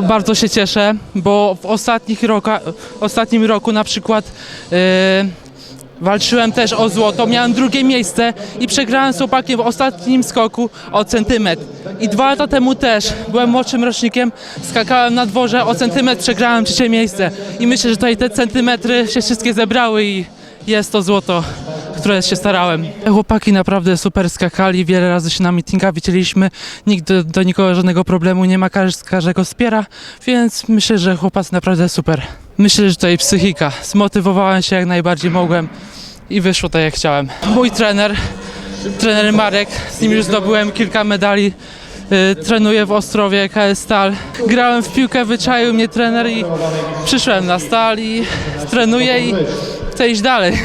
bardzo się cieszę, bo w ostatnich roka, ostatnim roku na przykład e, walczyłem też o złoto, miałem drugie miejsce i przegrałem z chłopakiem w ostatnim skoku o centymetr. I dwa lata temu też byłem młodszym rocznikiem, skakałem na dworze o centymetr, przegrałem trzecie miejsce. I myślę, że tutaj te centymetry się wszystkie zebrały i jest to złoto, które się starałem. Chłopaki naprawdę super skakali, wiele razy się na meetingach widzieliśmy, nikt do, do nikogo żadnego problemu nie ma, każdy każdego wspiera, więc myślę, że chłopacy naprawdę super. Myślę, że tutaj psychika, zmotywowałem się jak najbardziej mogłem i wyszło tak jak chciałem. Mój trener, trener Marek, z nim już zdobyłem kilka medali, y, trenuję w Ostrowie, KS Stal. Grałem w piłkę, wyczaił mnie trener i przyszłem na Stal i trenuję i chcę iść dalej.